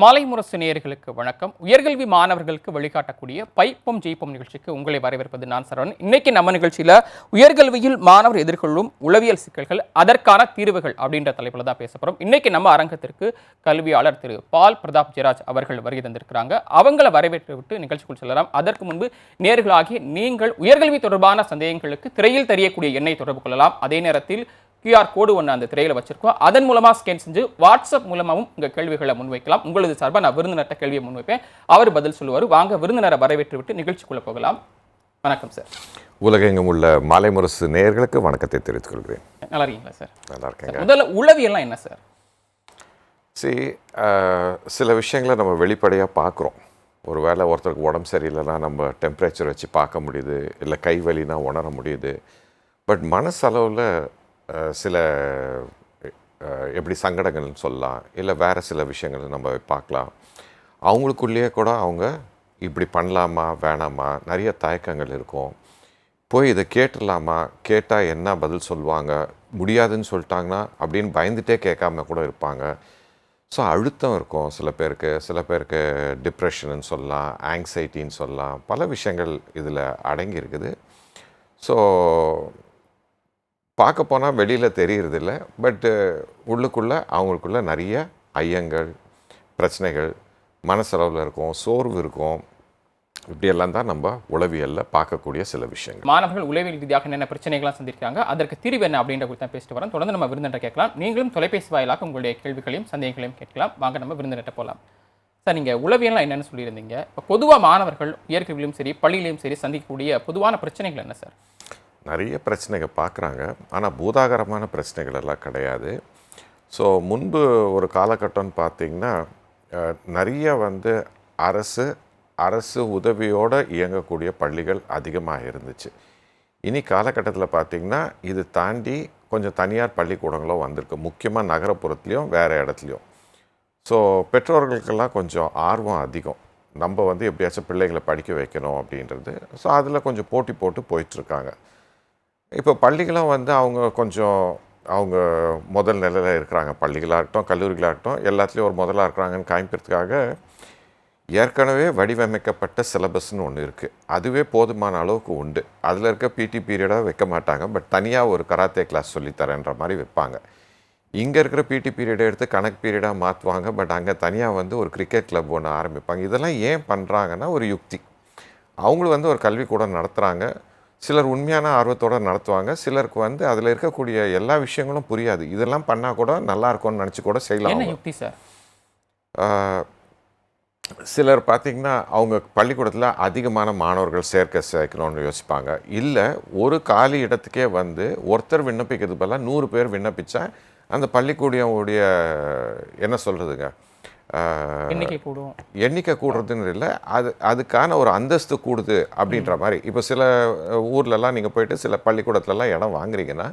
மாலை முரசு நேயர்களுக்கு வணக்கம். உயர்கல்வி மாணவர்களுக்கு வழிகாட்டக்கூடிய பைப்பம் ஜெயிப்பும் நிகழ்ச்சிக்கு உங்களை வரவேற்பது நான் சரவணன். இன்னைக்கு நம்ம நிகழ்ச்சியில் உயர்கல்வியில் மாணவர் எதிர்கொள்ளும் உளவியல் சிக்கல்கள் அதற்கான தீர்வுகள் அப்படின்ற தலைப்பில் தான் பேச போறோம். இன்னைக்கு நம்ம அரங்கத்திற்கு கல்வியாளர் திரு பால் பிரதாப் ஜெராஜ் அவர்கள் வருகை தந்திருக்கிறாங்க. அவங்கள வரவேற்று விட்டு நிகழ்ச்சிக்குள் செல்லலாம். அதற்கு முன்பு நேர்களாகி நீங்கள் உயர்கல்வி தொடர்பான சந்தேகங்களுக்கு திரையில் தெரியக்கூடிய எண்ணை தொடர்பு கொள்ளலாம். அதே நேரத்தில் QR கோடு ஒன்று அந்த திரையில வச்சிருக்கோம். அதன் மூலமா ஸ்கேன் செஞ்சு வாட்ஸ்அப் மூலமாகவும் உங்க கேள்விகளை முன்வைக்கலாம். உங்களது சார்பாக நான் விருந்தினர்கிட்ட கேள்வியை முன்வைப்பேன். அவர் பதில் சொல்லுவார். வாங்க விருந்தினரை வரவேற்று விட்டு நிகழ்ச்சிக்குள்ள போகலாம். வணக்கம் சார் உலகெங்கும் உள்ள மாலை முரசு நேயர்களுக்கு வணக்கத்தை தெரிவித்துக் கொள்கிறேன். நல்லா இருக்கீங்களா சார் நல்லா இருக்கேங்க. முதல்ல உளவியல்லாம் என்ன சார் சி சில விஷயங்களை நம்ம வெளிப்படையாக பார்க்குறோம். ஒருவேளை ஒருத்தருக்கு உடம்பு சரியில்லைன்னா நம்ம டெம்பரேச்சர் வச்சு பார்க்க முடியுது. இல்லை கை வலினா உணர முடியுது. பட் மனசளவில் சில எப்படி சங்கடங்கள்னு சொல்லலாம் இல்லை வேறு சில விஷயங்கள் நம்ம பார்க்கலாம். அவங்களுக்குள்ளேயே கூட அவங்க இப்படி பண்ணலாமா வேணாமா நிறைய தயக்கங்கள் இருக்கும். போய் இதை கேட்டுடலாமா கேட்டால் என்ன பதில் சொல்லுவாங்க முடியாதுன்னு சொல்லிட்டாங்கன்னா அப்படின்னு பயந்துட்டே கேட்காம கூட இருப்பாங்க. ஸோ அழுத்தம் இருக்கும் சில பேருக்கு சில பேருக்கு டிப்ரெஷன்னு சொல்லலாம் ஆங்ஸைட்டின்னு சொல்லலாம் பல விஷயங்கள் இதில் அடங்கி இருக்குது. ஸோ பார்க்க போனால் வெளியில் தெரியறதில்ல பட்டு உள்ளுக்குள்ளே அவங்களுக்குள்ள நிறைய ஐயங்கள் பிரச்சனைகள் மனசளவில் இருக்கும் சோர்வு இருக்கும். இப்படியெல்லாம் தான் நம்ம உளவியலில் பார்க்கக்கூடிய சில விஷயங்கள். மாணவர்கள் உளவியல் ரீதியாக என்னென்ன பிரச்சனைகள்லாம் சந்திருக்காங்க அதற்கு தீர்வு என்ன அப்படின்ற குறித்து தான் பேசிட்டு வரேன் தொடர்ந்து நம்ம விருந்தினரை கேட்கலாம். நீங்களும் தொலைபேசி வாயிலாக உங்களுடைய கேள்விகளையும் சந்தேகங்களையும் கேட்கலாம். வாங்க நம்ம விருந்தினர்கிட்ட போகலாம் சார் நீங்கள் உளவியல்லாம் என்னென்னு சொல்லியிருந்தீங்க. இப்போ பொதுவாக மாணவர்கள் இயற்கையிலும் சரி பள்ளியிலையும் சரி சந்திக்கக்கூடிய பொதுவான பிரச்சனைகள் என்ன சார்? நிறைய பிரச்சனைகள் பார்க்குறாங்க. ஆனால் பூதாகரமான பிரச்சனைகள் எல்லாம் கிடையாது. ஸோ முன்பு ஒரு காலகட்டம்னு பார்த்திங்கன்னா நிறைய வந்து அரசு அரசு உதவியோடு இயங்கக்கூடிய பள்ளிகள் அதிகமாக இருந்துச்சு. இனி காலகட்டத்தில் பார்த்தீங்கன்னா இது தாண்டி கொஞ்சம் தனியார் பள்ளிக்கூடங்களும் வந்திருக்கு. முக்கியமாக நகரப்புறத்துலேயும் வேறு இடத்துலையும். ஸோ பெற்றோர்களுக்கெல்லாம் கொஞ்சம் ஆர்வம் அதிகம். நம்ம வந்து எப்படியாச்சும் பிள்ளைகளை படிக்க வைக்கணும் அப்படின்றது. ஸோ அதில் கொஞ்சம் போட்டி போட்டு போயிட்டுருக்காங்க. இப்போ பள்ளிகளும் வந்து அவங்க கொஞ்சம் அவங்க முதல் நிலையில் இருக்கிறாங்க. பள்ளிகளாக இருக்கட்டும் கல்லூரிகளாக இருக்கட்டும் எல்லாத்துலேயும் ஒரு முதலாக இருக்கிறாங்கன்னு காமிக்கிறதுக்காக ஏற்கனவே வடிவமைக்கப்பட்ட சிலபஸ்னு ஒன்று இருக்குது அதுவே போதுமான அளவுக்கு உண்டு. அதில் இருக்க பிடி பீரியடாக வைக்க மாட்டாங்க. பட் தனியாக ஒரு கராத்தே கிளாஸ் சொல்லித்தரேன்ற மாதிரி வைப்பாங்க. இங்கே இருக்கிற பிடி பீரியடை எடுத்து கணக்கு பீரியடாக மாற்றுவாங்க பட் அங்கே தனியாக வந்து ஒரு கிரிக்கெட் கிளப் ஒன்று ஆரம்பிப்பாங்க. இதெல்லாம் ஏன் பண்ணுறாங்கன்னா ஒரு யுக்தி. அவங்களும் வந்து ஒரு கல்விக்கூடம் நடத்துகிறாங்க சிலர் உண்மையான ஆர்வத்தோடு நடத்துவாங்க. சிலருக்கு வந்து அதில் இருக்கக்கூடிய எல்லா விஷயங்களும் புரியாது. இதெல்லாம் பண்ணால் கூட நல்லா இருக்கும்னு நினச்சி கூட செய்யலாம். யுக்தி சார்? சிலர் பார்த்திங்கன்னா அவங்க பள்ளிக்கூடத்தில் அதிகமான மாணவர்கள் சேர்க்க சேர்க்கணும்னு யோசிப்பாங்க. இல்லை ஒரு காலி இடத்துக்கே வந்து ஒருத்தர் விண்ணப்பிக்கிறது பதிலாக நூறு பேர் விண்ணப்பிச்சா அந்த பள்ளிக்கூடவுடைய என்ன சொல்கிறதுங்க எண்ணிக்கை கூடும். எண்ணிக்கை கூடுறதுன்னு இல்லை. அது அதுக்கான ஒரு அந்தஸ்து கூடுது அப்படின்ற மாதிரி. இப்போ சில ஊர்லலாம் நீங்கள் போயிட்டு சில பள்ளிக்கூடத்துலலாம் இடம் வாங்குறீங்கன்னா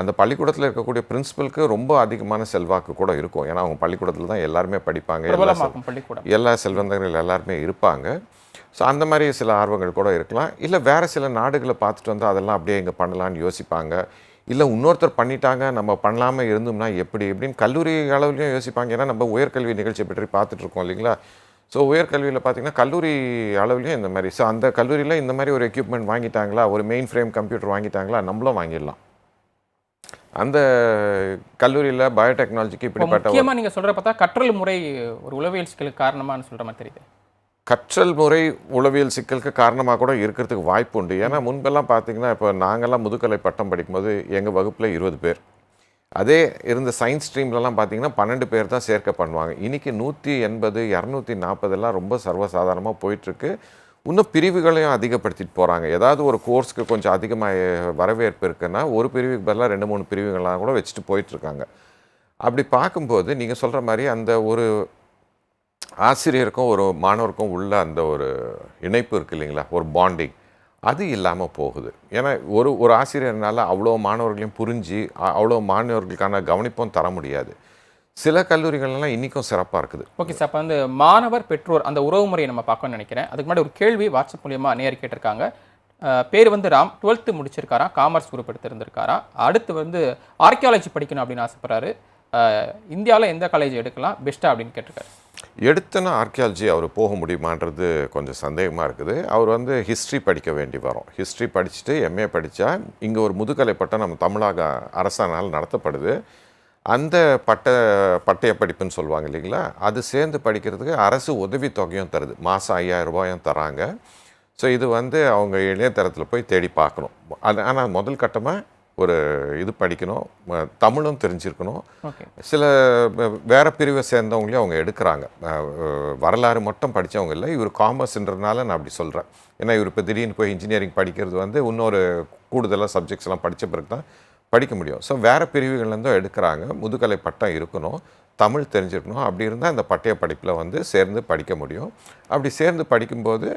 அந்த பள்ளிக்கூடத்தில் இருக்கக்கூடிய பிரின்சிபலுக்கு ரொம்ப அதிகமான செல்வாக்கு கூட இருக்கும். ஏன்னா அவங்க பள்ளிக்கூடத்தில் தான் எல்லாருமே படிப்பாங்க. எல்லா எல்லா செல்வந்தர்கள் எல்லாருமே இருப்பாங்க. ஸோ அந்த மாதிரி சில ஆர்வங்கள் கூட இருக்கலாம். இல்லை வேறு சில நாடுகளை பார்த்துட்டு வந்து அதெல்லாம் அப்படியே இங்கே பண்ணலான்னு யோசிப்பாங்க. இல்லை இன்னொருத்தர் பண்ணிட்டாங்க நம்ம பண்ணலாமல் இருந்தோம்னா எப்படி? எப்படின்னு கல்லூரி அளவுலையும் யோசிப்பாங்க. ஏன்னா நம்ம உயர்கல்வி நிகழ்ச்சி பற்றி பார்த்துட்ருக்கோம் இல்லைங்களா? ஸோ உயர்கல்வியில் பார்த்திங்கன்னா கல்லூரி அளவுலையும் இந்த மாதிரி. ஸோ அந்த கல்லூரியில் இந்த மாதிரி ஒரு எக்யூப்மெண்ட் வாங்கிட்டாங்களா? ஒரு மெயின் ஃப்ரேம் கம்ப்யூட்டர் வாங்கிட்டாங்களா? நம்மளும் வாங்கிடலாம். அந்த கல்லூரியில் பயோடெக்னாலஜிக்கு இப்படிப்பட்ட முக்கியமாக நீங்கள் நீங்க பார்த்தா கற்றல் முறை ஒரு உளவியல் சிக்கலுக்கு காரணமான்னு சொல்ற மாதிரி தெரியுது. கற்றல் முறை உளவியல் சிக்கலுக்கு காரணமாக கூட இருக்கிறதுக்கு வாய்ப்பு உண்டு. ஏன்னா முன்பெல்லாம் பார்த்தீங்கன்னா இப்போ நாங்கள்லாம் முதுகலை பட்டம் படிக்கும்போது எங்கள் வகுப்பில் இருபது பேர். அதே இருந்த சயின்ஸ் ஸ்ட்ரீம்லலாம் பார்த்தீங்கன்னா பன்னெண்டு பேர் தான் சேர்க்க பண்ணுவாங்க. இன்றைக்கி நூற்றி எண்பது இரநூத்தி நாற்பதெல்லாம் ரொம்ப சர்வசாதாரணமாக போயிட்டுருக்கு. இன்னும் பிரிவுகளையும் அதிகப்படுத்திட்டு போகிறாங்க ஏதாவது ஒரு கோர்ஸ்க்கு கொஞ்சம் அதிகமாக வரவேற்பு இருக்குன்னா ஒரு பிரிவுக்கு பதிலாக ரெண்டு மூணு பிரிவுகள்லாம் கூட வச்சுட்டு போயிட்டுருக்காங்க. அப்படி பார்க்கும்போது நீங்கள் சொல்கிற மாதிரி அந்த ஒரு ஆசிரியருக்கும் ஒரு மாணவருக்கும் உள்ள அந்த ஒரு இணைப்பு இருக்கு இல்லைங்களா? ஒரு பாண்டிங் அது இல்லாமல் போகுது. ஏன்னா ஒரு ஒரு ஆசிரியர்னால அவ்வளோ மாணவர்களையும் புரிஞ்சு அவ்வளோ மாணவர்களுக்கான கவனிப்பும் தர முடியாது. சில கல்லூரிகள்லாம் இன்றைக்கும் சிறப்பாக இருக்குது. Okay sir. அப்போ வந்து மாணவர் பெற்றோர் அந்த உறவு முறையை நம்ம பார்க்கணும்னு நினைக்கிறேன். அதுக்கு முன்னாடி ஒரு கேள்வி வாட்ஸ்அப் மூலியமா நேர் கேட்டிருக்காங்க. பேர் வந்து ராம். டுவெல்த்து முடிச்சிருக்காராம். காமர்ஸ் குரூப் எடுத்திருந்திருக்காராம். அடுத்து வந்து ஆர்கியாலஜி படிக்கணும் அப்படின்னு ஆசைப்பட்றாரு. இந்தியாவில் எந்த காலேஜ் எடுக்கலாம்? பெஸ்ட்டாக அப்படின்னு கேட்டிருக்காரு. எடுத்தனா ஆர்கியாலஜி அவர் போக முடியுமான்றது கொஞ்சம் சந்தேகமாக இருக்குது. அவர் வந்து ஹிஸ்ட்ரி படிக்க வேண்டி வரும். ஹிஸ்ட்ரி படிச்சுட்டு எம்ஏ படித்தா இங்கே ஒரு முதுகலை பட்டம் நம்ம தமிழக அரசானால் நடத்தப்படுது. அந்த பட்ட பட்டய படிப்புன்னு சொல்லுவாங்க இல்லைங்களா? அது சேர்ந்து படிக்கிறதுக்கு அரசு உதவித்தொகையும் தருது. மாதம் ஐயாயிரம் ரூபாயும் தராங்க. ஸோ இது வந்து அவங்க இணையதளத்தில் போய் தேடி பார்க்கணும். அது ஆனால் முதல் கட்டமாக ஒரு இது படிக்கணும் தமிழும் தெரிஞ்சிருக்கணும். சில வேற பிரிவை சேர்ந்தவங்களையும் அவங்க எடுக்கிறாங்க. வரலாறு மட்டும் படித்தவங்க இல்லை இவர் காமர்ஸ்ன்றதுனால நான் அப்படி சொல்கிறேன் ஏன்னா இவர் இப்போ திடீர்னு போய் இன்ஜினியரிங் படிக்கிறது வந்து இன்னொரு கூடுதலாக சப்ஜெக்ட்ஸ் எல்லாம் படித்த பிறகு தான் படிக்க முடியும். ஸோ வேறு பிரிவுகள்லேருந்தும் எடுக்கிறாங்க. முதுகலை பட்டம் இருக்கணும். தமிழ் தெரிஞ்சிருக்கணும். அப்படி இருந்தால் இந்த பட்டய படிப்பில் வந்து சேர்ந்து படிக்க முடியும். அப்படி சேர்ந்து படிக்கும்போது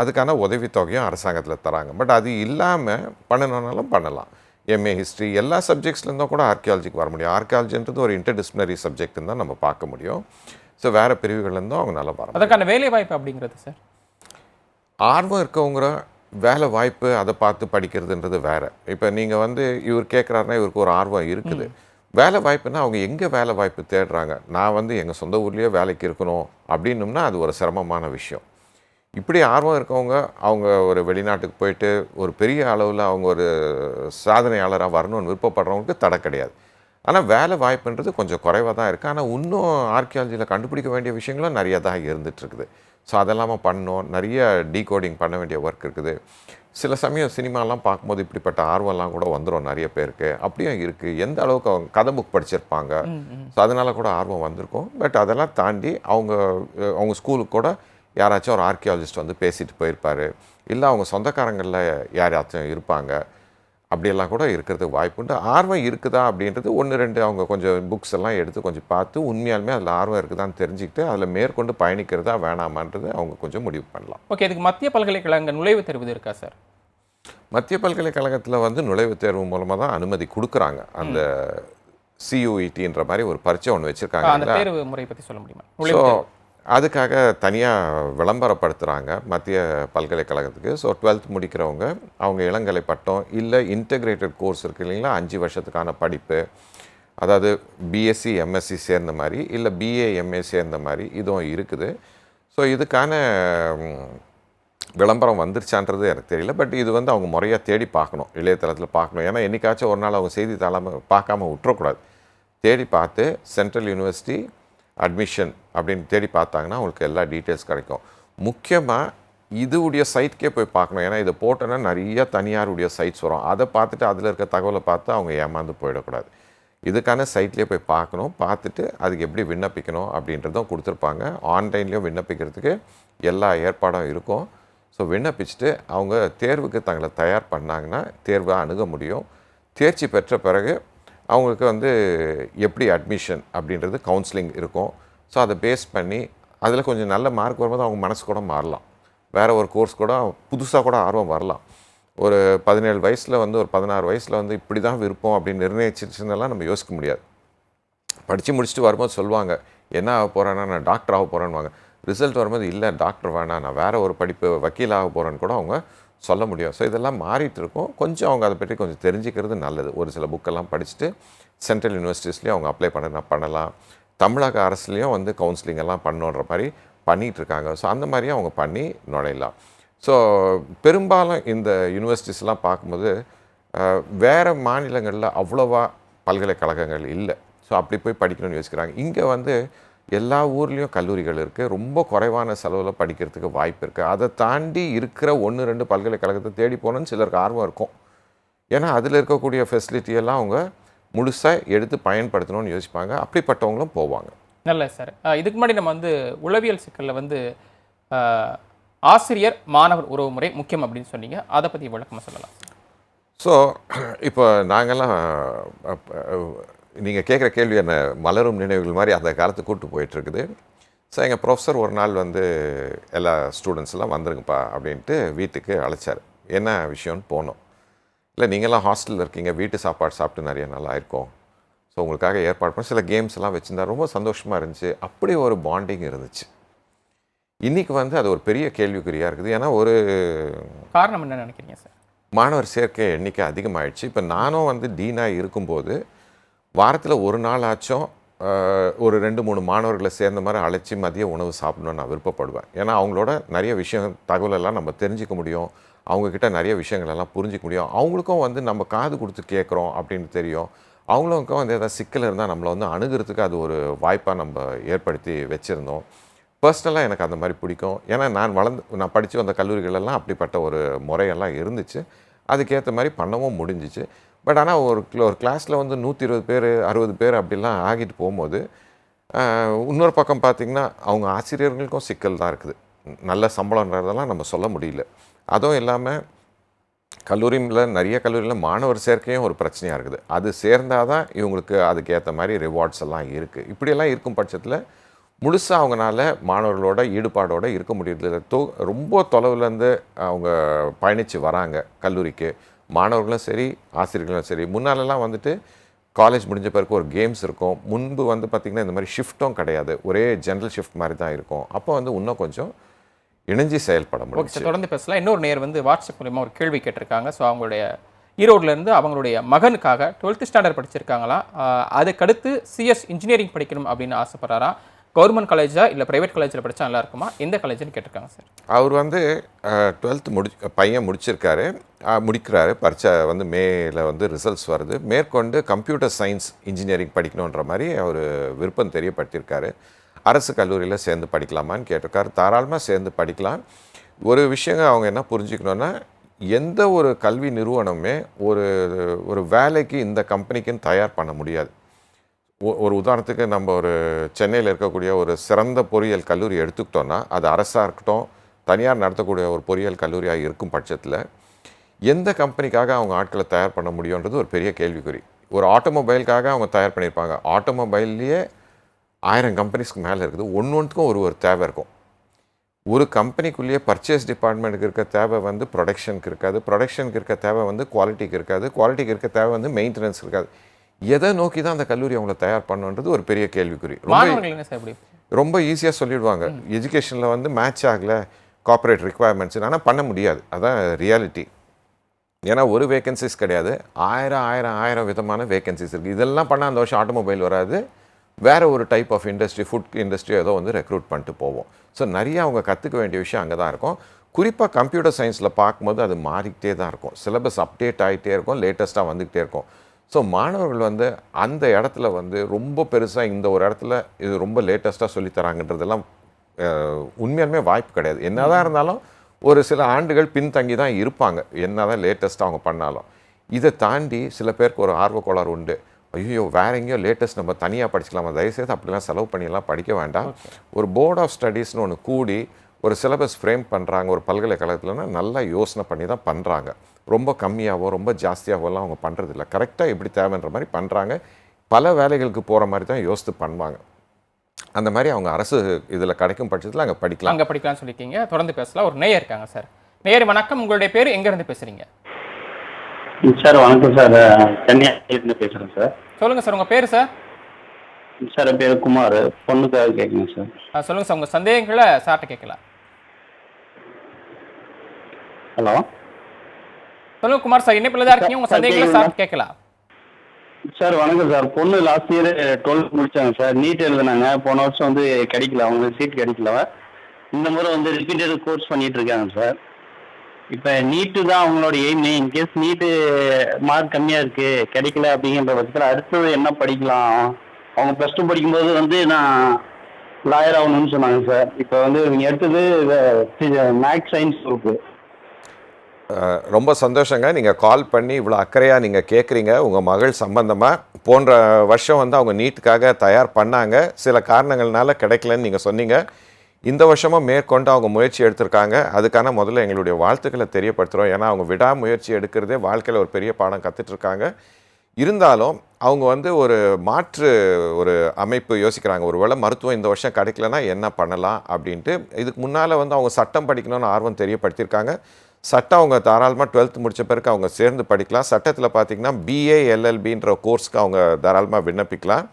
அதுக்கான உதவித்தொகையும் அரசாங்கத்தில் தராங்க. பட் அது இல்லாமல் பண்ணணுன்னாலும் பண்ணலாம். எம்ஏ ஹிஸ்ட்ரி எல்லா சப்ஜெக்ட்ஸ்லேருந்தும் கூட ஆர்கியாலஜிக்கு வர முடியும். ஆர்கியாலஜின்றது ஒரு இன்டர்டிசிப்ளினரி சப்ஜெக்ட்னு தான் நம்ம பார்க்க முடியும். ஸோ வேறு பிரிவுகள்லேருந்தும் அவங்க நல்லா வர அதற்கான வேலை வாய்ப்பு அப்படிங்கிறது சார் ஆர்வம் இருக்கவங்க வேலை வாய்ப்பு அதை பார்த்து படிக்கிறதுன்றது வேற. இப்போ நீங்கள் வந்து இவர் கேட்குறாருன்னா இவருக்கு ஒரு ஆர்வம் இருக்குது. வேலை வாய்ப்புனா அவங்க எங்கே வேலை வாய்ப்பு தேடுறாங்க? நான் வந்து எங்கள் சொந்த ஊர்லேயே வேலைக்கு இருக்கணும் அப்படின்னம்னா அது ஒரு சிரமமான விஷயம். இப்படி ஆர்வம் இருக்கவங்க அவங்க ஒரு வெளிநாட்டுக்கு போயிட்டு ஒரு பெரிய அளவில் அவங்க ஒரு சாதனையாளராக வரணும்னு விருப்பப்படுறவங்களுக்கு தடை கிடையாது. ஆனால் வேலை வாய்ப்புன்றது கொஞ்சம் குறைவாக தான் இருக்குது ஆனால் இன்னும் ஆர்கியாலஜியில் கண்டுபிடிக்க வேண்டிய விஷயங்களும் நிறைய தான் இருந்துட்டு இருக்குது. ஸோ அதெல்லாம பண்ணணும் நிறைய டீகோடிங் பண்ண வேண்டிய ஒர்க் இருக்குது. சில சமயம் சினிமாலாம் பார்க்கும்போது இப்படிப்பட்ட ஆர்வம்லாம் கூட வந்துடும் நிறைய பேருக்கு. அப்படியும் இருக்குது எந்த அளவுக்கு அவங்க கதை புக் படிச்சிருப்பாங்க. ஸோ அதனால கூட ஆர்வம் வந்திருக்கும். பட் அதெல்லாம் தாண்டி அவங்க அவங்க ஸ்கூலுக்கு கூட யாராச்சும் ஒரு ஆர்கியாலஜிஸ்ட் வந்து பேசிட்டு போயிருப்பாரு. இல்லை அவங்க சொந்தக்காரங்களில் யாராச்சும் இருப்பாங்க. அப்படியெல்லாம் கூட இருக்கிறதுக்கு வாய்ப்புண்டு ஆர்வம் இருக்குதா அப்படின்றது ஒன்று ரெண்டு அவங்க கொஞ்சம் புக்ஸ் எல்லாம் எடுத்து கொஞ்சம் பார்த்து உண்மையாலுமே அதில் ஆர்வம் இருக்குதான்னு தெரிஞ்சுக்கிட்டு அதில் மேற்கொண்டு பயணிக்கிறதா வேணாமான்றது அவங்க கொஞ்சம் முடிவு பண்ணலாம். ஓகே இதுக்கு மத்திய பல்கலைக்கழக நுழைவுத் தேர்வு இருக்கா சார் மத்திய பல்கலைக்கழகத்தில் வந்து நுழைவுத் தேர்வு மூலமாக தான் அனுமதி கொடுக்குறாங்க. அந்த சியூஇடின்ற மாதிரி ஒரு பரீட்சை ஒன்று வச்சுருக்காங்க அந்த தேர்வு முறை பற்றி சொல்ல முடியுமா? ஸோ அதுக்காக தனியாக விளம்பரப்படுத்துகிறாங்க மத்திய பல்கலைக்கழகத்துக்கு. ஸோ டுவெல்த் முடிக்கிறவங்க அவங்க இளங்கலை பட்டம் இல்லை இன்டகிரேட்டட் கோர்ஸ் இருக்கு இல்லைங்களா? அஞ்சு வருஷத்துக்கான படிப்பு. அதாவது பிஎஸ்சி எம்எஸ்சி சேர்ந்த மாதிரி இல்லை பிஏ எம்ஏ சேர்ந்த மாதிரி இதுவும் இருக்குது. ஸோ இதுக்கான விளம்பரம் வந்துருச்சான்றது எனக்கு தெரியல. பட் இது வந்து அவங்க முறையாக தேடி பார்க்கணும். இளையதளத்தில் பார்க்கணும். ஏன்னா என்றைக்காச்சும் ஒரு நாள் அவங்க செய்தித்தாளாம பார்க்காம விட்டுறக்கூடாது. தேடி பார்த்து சென்ட்ரல் யூனிவர்சிட்டி அட்மிஷன் அப்படின்னு தேடி பார்த்தாங்கன்னா அவங்களுக்கு எல்லா டீட்டெயில்ஸ் கிடைக்கும். முக்கியமாக இதுவுடைய சைட்கே போய் பார்க்கணும். ஏன்னா இதை போட்டோன்னா நிறைய தனியாருடைய சைட்ஸ் வரும். அதை பார்த்துட்டு அதில் இருக்க தகவலை பார்த்து அவங்க ஏமாந்து போயிடக்கூடாது. இதுக்கான சைட்லேயே போய் பார்க்கணும். பார்த்துட்டு அதுக்கு எப்படி விண்ணப்பிக்கணும் அப்படின்றதும் கொடுத்துருப்பாங்க. ஆன்லைன்லேயும் விண்ணப்பிக்கிறதுக்கு எல்லா ஏற்பாடும் இருக்கும். ஸோ விண்ணப்பிச்சுட்டு அவங்க தேர்வுக்கு தங்களை தயார் பண்ணாங்கன்னா தேர்வை அணுக முடியும். தேர்ச்சி பெற்ற பிறகு அவங்களுக்கு வந்து எப்படி அட்மிஷன் அப்படின்றது கவுன்சிலிங் இருக்கும். ஸோ அதை பேஸ் பண்ணி அதில் கொஞ்சம் நல்ல மார்க் வரும்போது அவங்க மனசு கூட மாறலாம். வேறு ஒரு கோர்ஸ் கூட புதுசாக கூட ஆர்வம் வரலாம். ஒரு பதினேழு வயசில் வந்து ஒரு பதினாறு வயசில் வந்து இப்படி தான் விருப்பம் அப்படின்னு நிர்ணயிச்சிருச்சுன்னெல்லாம் நம்ம யோசிக்க முடியாது. படித்து முடிச்சுட்டு வரும்போது சொல்லுவாங்க என்ன ஆக போகிறேன்னா நான் டாக்டர் ஆக போகிறேன்னுவாங்க ரிசல்ட் வரும்போது இல்லை டாக்டர் வேணாம். நான் வேறு ஒரு படிப்பு வக்கீல் ஆக போகிறேன்னு கூட அவங்க சொல்ல முடியும். ஸோ இதெல்லாம் மாறிட்டு இருக்கும் கொஞ்சம் அவங்க அதை பற்றி கொஞ்சம் தெரிஞ்சுக்கிறது நல்லது. ஒரு சில புக்கெல்லாம் படிச்சுட்டு சென்ட்ரல் யூனிவர்சிட்டிஸ்லேயும் அவங்க அப்ளை பண்ண பண்ணலாம். தமிழக அரசுலேயும் வந்து கவுன்சிலிங் எல்லாம் பண்ணுன்ற மாதிரி பண்ணிகிட்டு இருக்காங்க ஸோ அந்த மாதிரியே அவங்க பண்ணி நுழையலாம். ஸோ பெரும்பாலும் இந்த யூனிவர்சிட்டிஸ்லாம் பார்க்கும்போது வேறு வேற மாநிலங்களில் அவ்வளோவா பல்கலைக்கழகங்கள் இல்லை. ஸோ அப்படி போய் படிக்கணும்னு யோசிக்கிறாங்க. இங்கே வந்து எல்லா ஊர்லேயும் கல்லூரிகள் இருக்குது ரொம்ப குறைவான செலவில் படிக்கிறதுக்கு வாய்ப்பு இருக்குது அதை தாண்டி இருக்கிற ஒன்று ரெண்டு பல்கலைக்கழகத்தை தேடி போகணுன்னு சிலருக்கு ஆர்வம் இருக்கும். ஏன்னா அதில் இருக்கக்கூடிய ஃபெசிலிட்டி எல்லாம் அவங்க முழுசாக எடுத்து பயன்படுத்தணும்னு யோசிப்பாங்க. அப்படிப்பட்டவங்களும் போவாங்க. நல்ல சார். இதுக்கு முன்னாடி நம்ம வந்து உளவியல் சிக்கலில் வந்து ஆசிரியர் மாணவர் உறவு முறை முக்கியம் அப்படின்னு சொன்னீங்க. அதை பற்றி விளக்கமாக சொல்லலாம். ஸோ இப்போ நாங்கள்லாம் நீங்கள் கேட்குற கேள்வி என்ன மலரும் நினைவுகள் மாதிரி அந்த காலத்துக்கு கூட்டு போயிட்டுருக்குது. ஸோ எங்கள் ப்ரொஃபஸர் ஒரு நாள் வந்து எல்லா ஸ்டூடெண்ட்ஸ் எல்லாம் வந்துருங்கப்பா அப்படின்ட்டு வீட்டுக்கு அழைச்சார். என்ன விஷயம்னு போனோம் இல்லை நீங்களாம் ஹாஸ்டலில் இருக்கீங்க வீட்டு சாப்பாடு சாப்பிட்டு நிறைய நாள் ஆயிருக்கும். ஸோ உங்களுக்காக ஏற்பாடு பண்ணி சில கேம்ஸ் எல்லாம் வச்சுருந்தா ரொம்ப சந்தோஷமாக இருந்துச்சு. அப்படி ஒரு பாண்டிங் இருந்துச்சு. இன்றைக்கி வந்து அது ஒரு பெரிய கேள்விக்குறியாக இருக்குது. ஏன்னா ஒரு காரணம் என்ன நினைக்கிறீங்க சார்? மாணவர் சேர்க்கை எண்ணிக்கை அதிகமாயிடுச்சு. இப்போ நானும் வந்து டீனாக இருக்கும்போது வாரத்தில் ஒரு நாள் ஆச்சும் ஒரு ரெண்டு மூணு மாணவர்களை சேர்ந்த மாதிரி அழைச்சி மதிய உணவு சாப்பிடணும்னு நான் விருப்பப்படுவேன். ஏன்னா அவங்களோட நிறைய விஷயம் தகவலெல்லாம் நம்ம தெரிஞ்சுக்க முடியும். அவங்கக்கிட்ட நிறைய விஷயங்கள் எல்லாம் புரிஞ்சிக்க முடியும். அவங்களுக்கும் வந்து நம்ம காது கொடுத்து கேட்குறோம் அப்படின்னு தெரியும். அவங்களுக்கும் வந்து ஏதாவது சிக்கல் இருந்தால் நம்மளை வந்து அணுகிறதுக்கு அது ஒரு வாய்ப்பாக நம்ம ஏற்படுத்தி வச்சுருந்தோம். பர்சனலாக எனக்கு அந்த மாதிரி பிடிக்கும். ஏன்னா நான் வளர்ந்து நான் படித்து வந்த கல்லூரிகளெல்லாம் அப்படிப்பட்ட ஒரு முறையெல்லாம் இருந்துச்சு. அதுக்கேற்ற மாதிரி பண்ணவும் முடிஞ்சிச்சு. பட் ஆனால் ஒரு ஒரு கிளாஸில் வந்து நூற்றி இருபது பேர் அறுபது பேர் அப்படிலாம் ஆகிட்டு போகும்போது இன்னொரு பக்கம் பார்த்திங்கன்னா அவங்க ஆசிரியர்களுக்கும் சிக்கல் தான் இருக்குது. நல்ல சம்பளம்ன்றதெல்லாம் நம்ம சொல்ல முடியல. அதுவும் இல்லாமல் கல்லூரியில் நிறைய கல்லூரியில் மாணவர் சேர்க்கையும் ஒரு பிரச்சனையாக இருக்குது. அது சேர்ந்தால் தான் இவங்களுக்கு அதுக்கு ஏற்ற மாதிரி ரிவார்ட்ஸ் எல்லாம் இருக்குது இப்படியெல்லாம் இருக்கும் பட்சத்தில் முழுசாக அவங்கனால மாணவர்களோட ஈடுபாடோடு இருக்க முடியல தொ ரொம்ப தொலைவுலேருந்து அவங்க பயணித்து வராங்க கல்லூரிக்கு. மாணவர்களும் சரி ஆசிரியர்களும் சரி முன்னாலெல்லாம் வந்துட்டு காலேஜ் முடிஞ்ச பிறகு ஒரு கேம்ஸ் இருக்கும். முன்பு வந்து பார்த்திங்கன்னா இந்த மாதிரி ஷிஃப்ட்டும் கிடையாது. ஒரே ஜென்ரல் ஷிஃப்ட் மாதிரி தான் இருக்கும். அப்போ வந்து இன்னும் கொஞ்சம் இணைஞ்சு செயல்பட முடியும் தொடர்ந்து பேசலாம். இன்னொரு நேர் வந்து வாட்ஸ்அப் மூலியமா ஒரு கேள்வி கேட்டிருக்காங்க. ஸோ அவங்களுடைய ஈரோட்ல இருந்து அவங்களுடைய மகனுக்காக டுவெல்த் ஸ்டாண்டர்ட் படிச்சிருக்காங்களாம். ஆஹ் அதுக்கடுத்து சிஎஸ் இன்ஜினியரிங் படிக்கணும் அப்படின்னு ஆசைப்படுறாராம். கவர்மெண்ட் காலேஜா இல்லை ப்ரைவேட் காலேஜில் படித்தா நல்லா இருக்குமா? எந்த காலேஜ்னு கேட்டிருக்காங்க சார் அவர் வந்து டுவெல்த் முடி பையன் முடிச்சிருக்காரு. முடிக்கிறாரு. பரீட்சை வந்து மேல வந்து ரிசல்ட்ஸ் வருது. மேற்கொண்டு கம்ப்யூட்டர் சயின்ஸ் இன்ஜினியரிங் படிக்கணுன்ற மாதிரி அவர் விருப்பம் தெரியப்படுத்தியிருக்காரு அரசு கல்லூரியில் சேர்ந்து படிக்கலாமான்னு கேட்டிருக்காரு. தாராளமாக சேர்ந்து படிக்கலாம். ஒரு விஷயங்க அவங்க என்ன புரிஞ்சுக்கணுன்னா எந்த ஒரு கல்வி நிறுவனமே ஒரு ஒரு வேலைக்கு இந்த கம்பெனிக்குன்னு தயார் பண்ண முடியாது. ஒரு உதாரணத்துக்கு நம்ம ஒரு சென்னையில் இருக்கக்கூடிய ஒரு சிறந்த பொறியியல் கல்லூரி எடுத்துக்கிட்டோன்னா அது அரசாக இருக்கட்டும் தனியார் நடத்தக்கூடிய ஒரு பொறியியல் கல்லூரியாக இருக்கும் பட்சத்தில் எந்த கம்பெனிக்காக அவங்க ஆட்களை தயார் பண்ண முடியுன்றது ஒரு பெரிய கேள்விக்குறி. ஒரு ஆட்டோமொபைலுக்காக அவங்க தயார் பண்ணியிருப்பாங்க. ஆட்டோமொபைல்லையே ஆயிரம் கம்பெனிஸ்க்கு மேலே இருக்குது. ஒன்று ஒன்றுக்கும் ஒரு ஒரு தேவை இருக்கும். ஒரு கம்பெனிக்குள்ளேயே பர்ச்சேஸ் டிபார்ட்மெண்ட்டுக்கு இருக்க தேவை வந்து ப்ரொடக்ஷனுக்கு இருக்காது. ப்ரொடக்ஷனுக்கு இருக்க தேவை வந்து குவாலிட்டிக்கு இருக்காது. குவாலிட்டிக்கு இருக்க தேவை வந்து மெயின்டெனன்ஸ் இருக்காது. எதை நோக்கி தான் அந்த கல்லூரி அவங்கள தயார் பண்ணுன்றது ஒரு பெரிய கேள்விக்குறி. ரொம்ப ரொம்ப ஈஸியாக சொல்லிடுவாங்க. எஜுகேஷனில் வந்து மேட்ச் ஆகலை கார்ப்பரேட் ரிக்குவயர்மெண்ட்ஸ் ஆனால் பண்ண முடியாது. அதான் ரியாலிட்டி ஏன்னா ஒரு வேகன்சிஸ் கிடையாது. ஆயிரம் ஆயிரம் ஆயிரம் விதமான வேகன்சிஸ் இருக்குது இதெல்லாம் பண்ணால் அந்த வருஷம் ஆட்டோமொபைல் வராது. வேற ஒரு type of industry food industry ஏதோ வந்து ரெக்ரூட் பண்ணிட்டு போவோம். ஸோ நிறைய அவங்க கற்றுக்க வேண்டிய விஷயம் அங்கே தான் இருக்கும். குறிப்பாக கம்ப்யூட்டர் சயின்ஸில் பார்க்கும்போது அது மாறிக்கிட்டே தான் இருக்கும். சிலபஸ் அப்டேட் ஆகிட்டே இருக்கும். லேட்டஸ்ட்டாக வந்துக்கிட்டே இருக்கும். ஸோ மாணவர்கள் வந்து அந்த இடத்துல வந்து ரொம்ப பெருசாக இந்த ஒரு இடத்துல இது ரொம்ப லேட்டஸ்ட்டாக சொல்லித்தராங்கன்றதெல்லாம் உண்மையாலுமே வாய்ப்பு கிடையாது. என்னதான் இருந்தாலும் ஒரு சில ஆண்டுகள் பின்தங்கி தான் இருப்பாங்க. என்னதான் லேட்டஸ்ட்டாக அவங்க பண்ணாலும். இதை தாண்டி சில பேருக்கு ஒரு ஆர்வக்கோளாறு உண்டு. ஐயோ வேற எங்கேயோ லேட்டஸ்ட் நம்ம தனியாக படிச்சுக்கலாமா? தயவுசெய்து அப்படிலாம் செலவு பண்ணியெல்லாம் படிக்க வேண்டாம். ஒரு போர்ட் ஆஃப் ஸ்டடீஸ்னு ஒன்று கூடி ஒரு சிலபஸ் ஃப்ரேம் பண்ணுறாங்க ஒரு பல்கலைக்கழகத்துலனா நல்லா யோசனை பண்ணி தான் பண்ணுறாங்க ரொம்ப கம்மியாகவோ ரொம்ப ஜாஸ்தியாகவோலாம் அவங்க பண்ணுறதில்ல கரெக்டாக எப்படி தேவைன்ற மாதிரி பண்ணுறாங்க பல வேலைகளுக்கு போகிற மாதிரி தான் யோசித்து பண்ணுவாங்க. அந்த மாதிரி அவங்க அரசு இதில் கிடைக்கும் பட்சத்தில் அங்கே படிக்கலாம். அங்க படிக்கலாம்னு சொல்லியிருக்கீங்க. தொடர்ந்து பேசலாம். ஒரு நேயர் இருக்காங்க சார். நேயர் வணக்கம். உங்களுடைய பேர் எங்க இருந்து பேசுறீங்க? சார் வணக்கம் சார். சென்னையிலிருந்து பேசுகிறேன் சார். சொல்லுங்க சார். உங்க பேர் சார்? சார் என் பேர் குமார். பொண்ணுக்காக கேட்குறேன் சார். ஆ, சொல்லுங்க சார். உங்க சந்தேகங்களை சார்ட்ட கேட்கலாம். ஹலோ? சொல்லுங்க குமார் சார் இணைப்பில் தான் இருக்கீங்க? உங்க சார், சந்தேகங்களை? சார்ட்ட கேட்கலாம். சார் வணக்கம் சார். பொண்ணு லாஸ்ட் இயர் டுவெல்த் முடிச்சாங்க சார். நீட் எழுதுனாங்க. போன வருஷம் வந்து கிடைக்கல. அவங்களுக்கு சீட் கிடைக்கல. இந்த முறை வந்து ரிப்பீட்டட் கோர்ஸ் பண்ணிட்டு இருக்காங்க சார். இப்போ நீட்டு தான் அவங்களோட எய்ம் இன்கேஸ் நீட்டு மார்க் கம்மியாக இருக்கு கிடைக்கல அப்படிங்கிற பட்சத்தில் அடுத்தது என்ன படிக்கலாம்? அவங்க ப்ளஸ் டூ படிக்கும்போது வந்து நான் லாயர் ஆகணும்னு சொன்னாங்க சார். இப்போ வந்து இவங்க எடுத்தது மேக்ஸ் சயின்ஸ் குரூப்பு ரொம்ப சந்தோஷங்க. நீங்கள் கால் பண்ணி இவ்வளோ அக்கறையாக நீங்கள் கேட்குறீங்க உங்கள் மகள் சம்பந்தமாக போன்ற வருஷம் வந்து அவங்க நீட்டுக்காக தயார் பண்ணாங்க. சில காரணங்கள்னால கிடைக்கலன்னு நீங்கள் சொன்னீங்க. இந்த வருஷமும் மேற்கொண்டு அவங்க முயற்சி எடுத்திருக்காங்க. அதுக்கான முதல்ல எங்களுடைய வாழ்த்துக்களை தெரியப்படுத்துகிறோம் ஏன்னா அவங்க விடாமுயற்சி எடுக்கிறதே வாழ்க்கையில் ஒரு பெரிய பாடம் கற்றுட்ருக்காங்க இருந்தாலும் அவங்க வந்து ஒரு மாற்று ஒரு அமைப்பு யோசிக்கிறாங்க. ஒருவேளை மருத்துவம் இந்த வருஷம் கிடைக்கலன்னா என்ன பண்ணலாம் அப்படின்ட்டு இதுக்கு முன்னால் வந்து அவங்க சட்டம் படிக்கணும்னு ஆர்வம் தெரியப்படுத்தியிருக்காங்க. சட்டம் அவங்க தாராளமாக டுவெல்த் முடித்த பிறகு அவங்க சேர்ந்து படிக்கலாம். சட்டத்தில் பார்த்தீங்கன்னா பிஏ எல்எல்பின்ற கோர்ஸ்க்கு அவங்க தாராளமாக விண்ணப்பிக்கலாம்.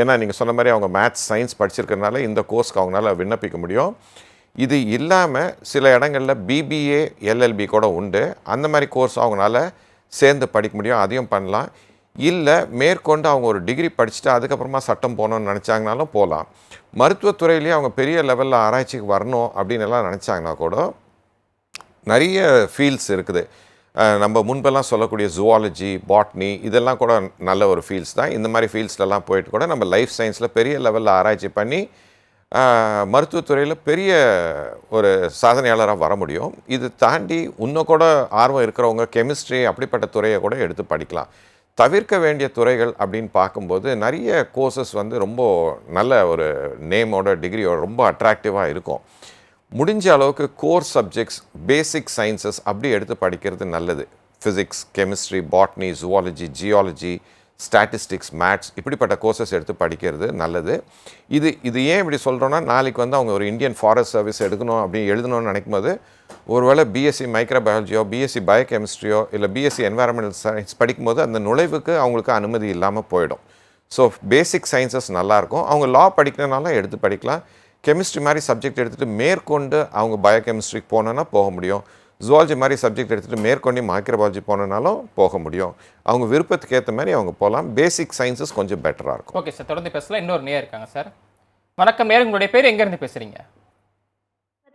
ஏன்னா நீங்கள் சொன்ன மாதிரி அவங்க மேத்ஸ் சயின்ஸ் படிச்சிருக்கறனால இந்த கோர்ஸ்க்கு அவங்களால விண்ணப்பிக்க முடியும். இது இல்லாமல் சில இடங்களில் பிபிஏ எல்எல்பி கூட உண்டு. அந்த மாதிரி கோர்ஸ் அவங்களால சேர்ந்து படிக்க முடியும். அதையும் பண்ணலாம். இல்லை மேற்கொண்டு அவங்க ஒரு டிகிரி படிச்சுட்டு அதுக்கப்புறமா சட்டம் போகணும்னு நினச்சாங்கனாலும் போகலாம். மருத்துவத்துறையிலேயே அவங்க பெரிய லெவலில் ஆராய்ச்சிக்கு வரணும் அப்படின்னு எல்லாம் நினச்சாங்கன்னா கூட நிறைய ஃபீல்ட்ஸ் இருக்குது. நம்ம முன்பெல்லாம் சொல்லக்கூடிய ஜுவாலஜி பாட்னி இதெல்லாம் கூட நல்ல ஒரு ஃபீல்ட்ஸ் தான். இந்த மாதிரி ஃபீல்ட்ஸ்லலாம் போயிட்டு கூட நம்ம லைஃப் சயின்ஸில் பெரிய லெவலில் ஆராய்ச்சி பண்ணி மருத்துவத்துறையில் பெரிய ஒரு சாதனையாளராக வர முடியும். இது தாண்டி இன்னும் கூட ஆர்வம் இருக்கிறவங்க கெமிஸ்ட்ரி அப்படிப்பட்ட துறையை கூட எடுத்து படிக்கலாம். தவிர்க்க வேண்டிய துறைகள் அப்படின்னு பார்க்கும்போது நிறைய கோர்சஸ் வந்து ரொம்ப நல்ல ஒரு நேமோட டிகிரியோட ரொம்ப அட்ராக்டிவாக இருக்கும். முடிஞ்ச அளவுக்கு கோர் சப்ஜெக்ட்ஸ் பேசிக் சயின்சஸ் அப்படி எடுத்து படிக்கிறது நல்லது. Physics chemistry botany zoology geology statistics maths இப்படிப்பட்ட கோர்சஸ் எடுத்து படிக்கிறது நல்லது. இது இது ஏன் இப்படி சொல்கிறோன்னா நாளைக்கு வந்து அவங்க ஒரு இந்தியன் ஃபாரஸ்ட் சர்வீஸ் எடுக்கணும் அப்படின்னு எழுதணும்னு நினைக்கும் போது ஒருவேளை பிஎஸ்சி மைக்ரோபயாலஜியோ பிஎஸ்சி பயோகெமிஸ்ட்ரியோ இல்லை பிஎஸ்சி என்வாரன்மெண்டல் சயின்ஸ் படிக்கும்போது அந்த நுழைவுக்கு அவங்களுக்கு அனுமதி இல்லாமல் போயிடும். ஸோ பேசிக் சயின்சஸ் நல்லாயிருக்கும் அவங்க லா படிக்கிறதுனால எடுத்து படிக்கலாம். கெமிஸ்ட்ரி மாதிரி சப்ஜெக்ட் எடுத்துகிட்டு மேற்கொண்டு அவங்க பயோகெமிஸ்ட்ரிக்கு போனோன்னா போக முடியும். ஜுவாலஜி மாதிரி சப்ஜெக்ட் எடுத்துகிட்டு மேற்கொண்டு மைக்ரோபாலஜி போனனாலும் போக முடியும். அவங்க விருப்பத்துக்கு ஏற்ற மாதிரி அவங்க போகலாம். பேசிக் சயின்சஸ் கொஞ்சம் பெட்டராக இருக்கும். ஓகே சார் தொடர்ந்து பேசலாம். இன்னொரு நேர் இருக்காங்க சார் வணக்கம் நேர் உங்களுடைய பேர் எங்கேருந்து பேசுகிறீங்க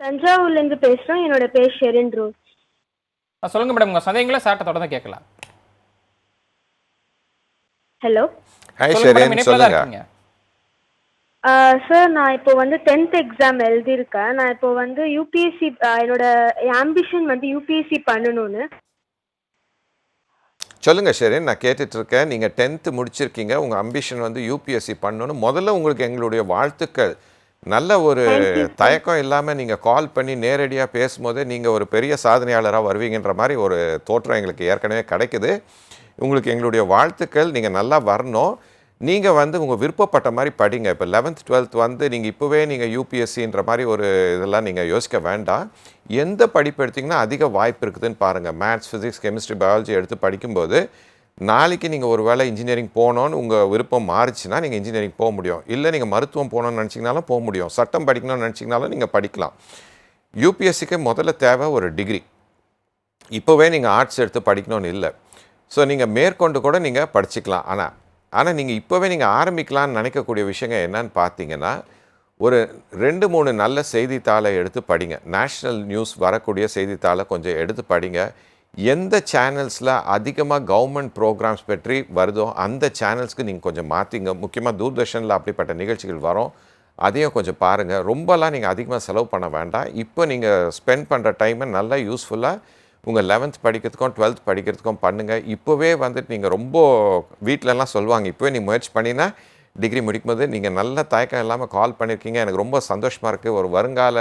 தஞ்சாவூர்லேருந்து பேசுகிறோம் என்னோட பேர் ஷெரின் ரோஸ். சொல்லுங்கள் மேடம் உங்கள் சந்தேகங்களை சார்ட்ட தொடர்ந்து கேட்கலாம். ஹலோ ஹாய் சொல்லுங்க ஷெரேன். சொல்லுங்க. இருக்கீங்க. சார் நான் இப்போ வந்து டென்த் எக்ஸாம் எழுதியிருக்கேன். நான் இப்போ வந்து யூபிஎஸ்சி என்னோட ஆம்பிஷன் வந்து யூபிஎஸ்சி பண்ணணும்னு. சொல்லுங்க ஷெரேன். நான் கேட்டுட்டு இருக்கேன் நீங்கள் டென்த்து முடிச்சிருக்கீங்க. உங்கள் அம்பிஷன் வந்து யூபிஎஸ்சி பண்ணணும் முதல்ல உங்களுக்கு எங்களுடைய வாழ்த்துக்கள். நல்ல ஒரு தயக்கம் இல்லாமல் நீங்கள் கால் பண்ணி நேரடியாக பேசும்போதே நீங்கள் ஒரு பெரிய சாதனையாளராக வருவீங்கன்ற மாதிரி ஒரு தோற்றம் எங்களுக்கு ஏற்கனவே கிடைக்குது. உங்களுக்கு எங்களுடைய வாழ்த்துக்கள். நீங்கள் நல்லா வரணும். நீங்கள் வந்து உங்கள் விருப்பப்பட்ட மாதிரி படிங்க. இப்போ லெவன்த் டுவெல்த் வந்து நீங்கள் இப்போவே நீங்கள் யூபிஎஸ்சின்ற மாதிரி ஒரு இதெல்லாம் நீங்கள் யோசிக்க வேண்டாம். எந்த படிப்பு எடுத்தீங்கன்னா அதிக வாய்ப்பு இருக்குதுன்னு பாருங்கள் மேத்ஸ் ஃபிசிக்ஸ் கெமிஸ்ட்ரி பயாலஜி எடுத்து படிக்கும்போது நாளைக்கு நீங்கள் ஒரு வேளை இன்ஜினியரிங் போகணுன்னு உங்கள் விருப்பம் மாறுச்சுன்னா நீங்கள் இன்ஜினியரிங் போக முடியும். இல்லை நீங்கள் மருத்துவம் போகணும்னு நினச்சிங்கனாலும் போக முடியும். சட்டம் படிக்கணும்னு நினச்சிங்கனாலும் நீங்கள் படிக்கலாம். யூபிஎஸ்சிக்கு முதல்ல தேவை ஒரு டிகிரி இப்போவே நீங்கள் ஆர்ட்ஸ் எடுத்து படிக்கணும்னு இல்லை. ஸோ நீங்கள் மேற்கொண்டு கூட நீங்கள் படிச்சுக்கலாம். ஆனால் ஆனால் நீங்கள் இப்போவே நீங்கள் ஆரம்பிக்கலாம்னு நினைக்கக்கூடிய விஷயங்கள் என்னன்னு பார்த்தீங்கன்னா ஒரு ரெண்டு மூணு நல்ல செய்தித்தாளை எடுத்து படிங்க. நேஷ்னல் நியூஸ் வரக்கூடிய செய்தித்தாளை கொஞ்சம் எடுத்து படிங்க. எந்த சேனல்ஸில் அதிகமாக கவர்மெண்ட் ப்ரோக்ராம்ஸ் பற்றி வருதோ அந்த சேனல்ஸ்க்கு நீங்கள் கொஞ்சம் மாற்றிங்க முக்கியமாக தூர்தர்ஷனில் அப்படிப்பட்ட நிகழ்ச்சிகள் வரும். அதையும் கொஞ்சம் பாருங்கள் ரொம்பலாம் நீங்கள் அதிகமாக செலவு பண்ண வேண்டாம். இப்போ நீங்கள் ஸ்பெண்ட் பண்ணுற டைமை நல்லா யூஸ்ஃபுல்லாக உங்கள் லெவன்த் படிக்கிறதுக்கும் டுவெல்த் படிக்கிறதுக்கும் பண்ணுங்கள் இப்போவே வந்துட்டு நீங்கள் ரொம்ப வீட்டிலலாம் சொல்லுவாங்க இப்போவே நீ முயற்சி பண்ணினா டிகிரி முடிக்கும்போது நீங்கள் நல்ல தயக்கம் இல்லாமல் கால் பண்ணியிருக்கீங்க எனக்கு ரொம்ப சந்தோஷமாக இருக்குது ஒரு வருங்கால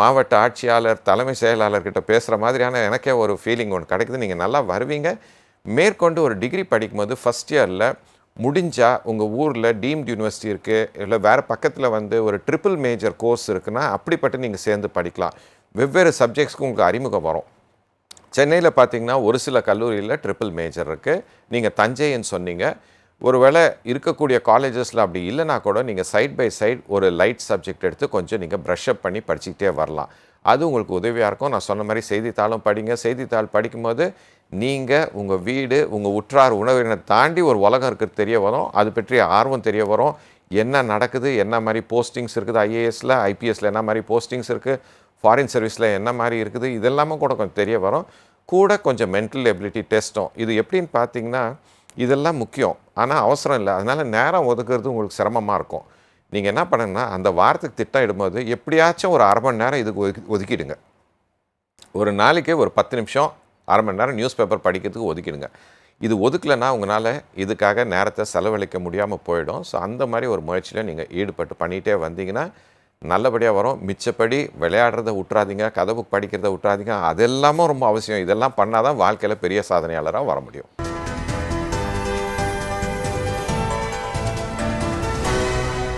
மாவட்ட ஆட்சியாளர் தலைமை செயலாளர்கிட்ட பேசுகிற மாதிரியான எனக்கே ஒரு ஃபீலிங் ஒன்று கிடைக்குது. நீங்கள் நல்லா வருவீங்க. மேற்கொண்டு ஒரு டிகிரி படிக்கும்போது ஃபஸ்ட் இயரில் முடிஞ்சால் உங்கள் ஊரில் டீம்டு யூனிவர்சிட்டி இருக்குது இல்லை வேறு பக்கத்தில் வந்து ஒரு ட்ரிபிள் மேஜர் கோர்ஸ் இருக்குன்னா அப்படிப்பட்டு நீங்கள் சேர்ந்து படிக்கலாம். வெவ்வேறு சப்ஜெக்ட்ஸ்க்கு உங்களுக்கு அறிமுகம் வரும். சென்னையில் பார்த்தீங்கன்னா ஒரு சில கல்லூரியில் ட்ரிபிள் மேஜர் இருக்குது நீங்கள் தஞ்சைன்னு சொன்னீங்க. ஒருவேளை இருக்கக்கூடிய காலேஜஸில் அப்படி இல்லைனா கூட நீங்கள் சைட் பை சைட் ஒரு லைட் சப்ஜெக்ட் எடுத்து கொஞ்சம் நீங்கள் ப்ரஷ் அப் பண்ணி படிச்சுக்கிட்டே வரலாம். அது உங்களுக்கு உதவியாக இருக்கும். நான் சொன்ன மாதிரி செய்தித்தாளும் படிங்க. செய்தித்தாள் படிக்கும்போது நீங்கள் உங்கள் வீடு உங்கள் உற்றார் உணவினை தாண்டி ஒரு உலகம் இருக்கிறது தெரிய வரும். அது பற்றிய ஆர்வம் தெரிய வரும். என்ன நடக்குது? என்ன மாதிரி போஸ்டிங்ஸ் இருக்குது? ஐஏஎஸில் ஐபிஎஸில் என்ன மாதிரி போஸ்டிங்ஸ் இருக்குது ஃபாரின் சர்வீஸில் என்ன மாதிரி இருக்குது? இதெல்லாமே கூட கொஞ்சம் தெரிய வரும். கூட கொஞ்சம் மென்டல் எபிலிட்டி டெஸ்ட்டும் இது எப்படின்னு பார்த்தீங்கன்னா இதெல்லாம் முக்கியம். ஆனால் அவசரம் இல்லை. அதனால் நேரம் ஒதுக்குறது உங்களுக்கு சிரமமாக இருக்கும். நீங்கள் என்ன பண்ணுங்கன்னா அந்த வாரத்துக்கு திட்டம் இடும்போது எப்படியாச்சும் ஒரு அரை மணி நேரம் இதுக்கு ஒதுக்கி ஒதுக்கிடுங்க. ஒரு நாளைக்கு ஒரு பத்து நிமிஷம் அரை மணி நேரம் நியூஸ் பேப்பர் படிக்கிறதுக்கு ஒதுக்கிடுங்க. இது ஒதுக்கலைன்னா உங்களால் இதுக்காக நேரத்தை செலவழிக்க முடியாமல் போயிடும். ஸோ அந்த மாதிரி ஒரு முயற்சியில் நீங்கள் ஈடுபட்டு பண்ணிகிட்டே வந்தீங்கன்னா நல்லபடியாக வரும். மிச்சப்படி விளையாடுறத விட்றாதீங்க கதை புக் படிக்கிறத விட்றாதீங்க அதெல்லாமும் ரொம்ப அவசியம். இதெல்லாம் பண்ணால் தான் வாழ்க்கையில் பெரிய சாதனையாளராக வர முடியும்.